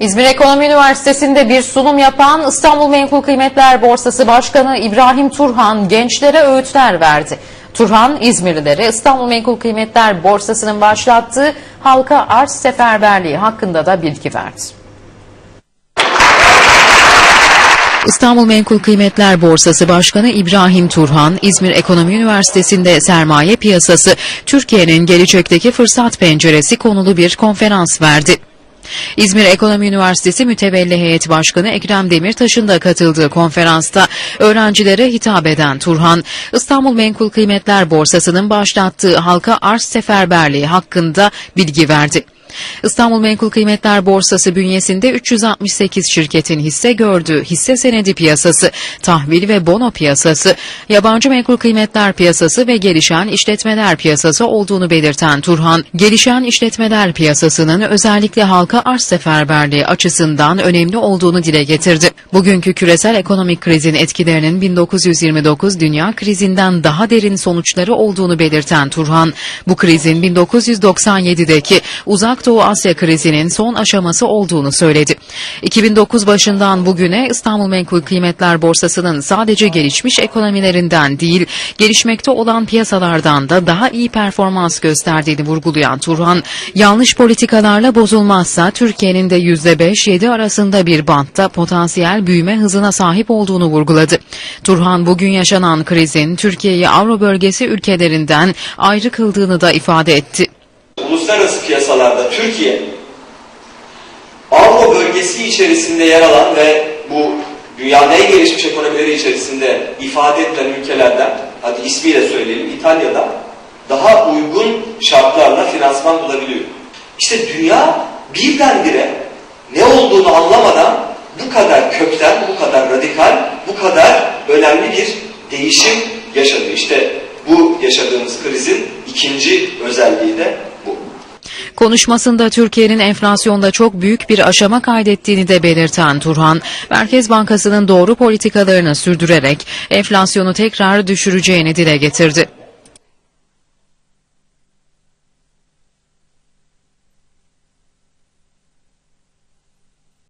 İzmir Ekonomi Üniversitesi'nde bir sunum yapan İstanbul Menkul Kıymetler Borsası Başkanı İbrahim Turhan gençlere öğütler verdi. Turhan İzmirlilere İstanbul Menkul Kıymetler Borsası'nın başlattığı halka arz seferberliği hakkında da bilgi verdi. İstanbul Menkul Kıymetler Borsası Başkanı İbrahim Turhan, İzmir Ekonomi Üniversitesi'nde sermaye piyasası, Türkiye'nin gelecekteki fırsat penceresi konulu bir konferans verdi. İzmir Ekonomi Üniversitesi Mütevelli Heyet Başkanı Ekrem Demirtaş'ın da katıldığı konferansta öğrencilere hitap eden Turhan, İstanbul Menkul Kıymetler Borsası'nın başlattığı halka arz seferberliği hakkında bilgi verdi. İstanbul Menkul Kıymetler Borsası bünyesinde 368 şirketin hisse gördüğü hisse senedi piyasası, tahvil ve bono piyasası, yabancı menkul kıymetler piyasası ve gelişen işletmeler piyasası olduğunu belirten Turhan, gelişen işletmeler piyasasının özellikle halka arz seferberliği açısından önemli olduğunu dile getirdi. Bugünkü küresel ekonomik krizin etkilerinin 1929 dünya krizinden daha derin sonuçları olduğunu belirten Turhan, bu krizin 1997'deki Uzak Doğu Asya krizinin son aşaması olduğunu söyledi. 2009 başından bugüne İstanbul Menkul Kıymetler Borsası'nın sadece gelişmiş ekonomilerinden değil, gelişmekte olan piyasalardan da daha iyi performans gösterdiğini vurgulayan Turhan, yanlış politikalarla bozulmazsa Türkiye'nin de %5-7 arasında bir bantta potansiyel büyüme hızına sahip olduğunu vurguladı. Turhan bugün yaşanan krizin Türkiye'yi Avro bölgesi ülkelerinden ayrı kıldığını da ifade etti. Uluslararası piyasalarda Türkiye Avro bölgesi içerisinde yer alan ve bu dünyanın en gelişmiş ekonomileri içerisinde ifade edilen ülkelerden, hadi ismiyle söyleyelim İtalya'da daha uygun şartlarla finansman bulabiliyor. İşte dünya birdenbire ne olduğunu anlamadan bu kadar kökten, bu kadar radikal, bu kadar önemli bir değişim yaşadı. İşte bu yaşadığımız krizin ikinci özelliği de. Konuşmasında Türkiye'nin enflasyonda çok büyük bir aşama kaydettiğini de belirten Turhan, Merkez Bankası'nın doğru politikalarını sürdürerek enflasyonu tekrar düşüreceğini dile getirdi.